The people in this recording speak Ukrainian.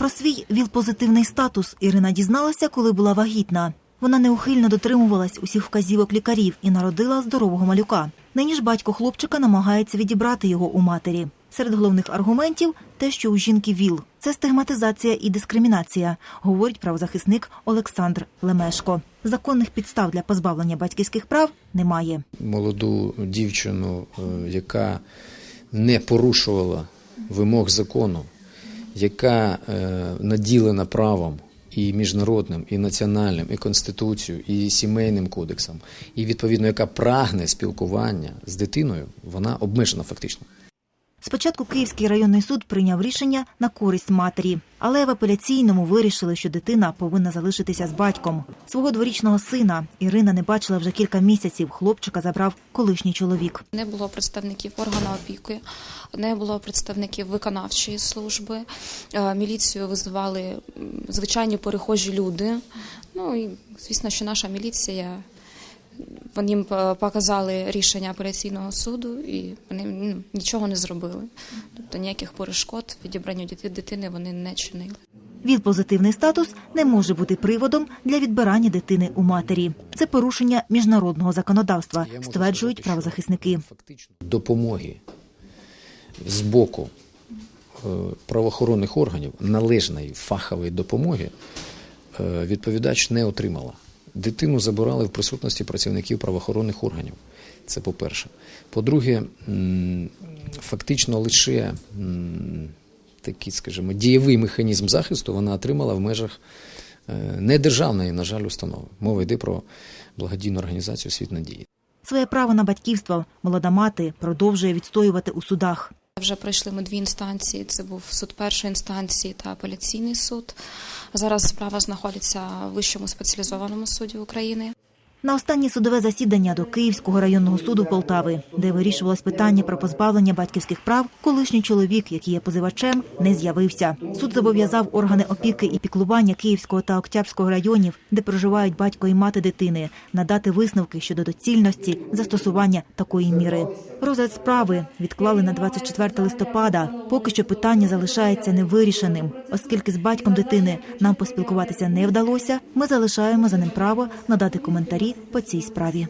Про свій ВІЛ-позитивний статус Ірина дізналася, коли була вагітна. Вона неухильно дотримувалась усіх вказівок лікарів і народила здорового малюка. Нині ж батько хлопчика намагається відібрати його у матері. Серед головних аргументів те, що у жінки ВІЛ – це стигматизація і дискримінація, говорить правозахисник Олександр Лемешко. Законних підстав для позбавлення батьківських прав немає. молоду дівчину, е, яка не порушувала вимог закону, яка е, наділена правом і міжнародним, і національним, і конституцією, і сімейним кодексом, і відповідно, яка прагне спілкування з дитиною, вона обмежена фактично. Спочатку Київський районний суд прийняв рішення на користь матері, але в апеляційному вирішили, що дитина повинна залишитися з батьком. Свого дворічного сина Ірина не бачила вже кілька місяців. Хлопчика забрав колишній чоловік. Не було представників органу опіки, не було представників виконавчої служби. Е, Міліцію визивали звичайні перехожі люди. Ну і звісно, що наша міліція. Вони їм е, показали рішення апеляційного суду, і вони ну, нічого не зробили. Тобто ніяких перешкод відібранню дитини вони не чинили. ВІЛ-позитивний статус не може бути приводом для відбирання дитини у матері. Це порушення міжнародного законодавства, стверджують правозахисники. Фактично допомоги з боку е, правоохоронних органів, належної фахової допомоги, е, відповідач не отримала. Дитину забирали в присутності працівників правоохоронних органів. Це по-перше. По-друге, фактично лише такий, скажімо, дієвий механізм захисту вона отримала в межах е, недержавної, на жаль, установи. Мова йде про благодійну організацію Світ надії. Своє право на батьківство молода мати продовжує відстоювати у судах. Вже пройшли ми дві інстанції. Це був суд першої інстанції та апеляційний суд. Зараз справа знаходиться в вищому спеціалізованому суді України. На останнє судове засідання до Київського районного суду Полтави, де вирішувалось питання про позбавлення батьківських прав, колишній чоловік, який є позивачем, не з'явився. Суд зобов'язав органи опіки і піклування Київського та Октябрського районів, де проживають батько і мати дитини, надати висновки щодо доцільності застосування такої міри. Розгляд справи відклали на 24 листопада. Поки що питання залишається невирішеним, оскільки з батьком дитини нам поспілкуватися не вдалося. Ми залишаємо за ним право надати коментарі по цій справі.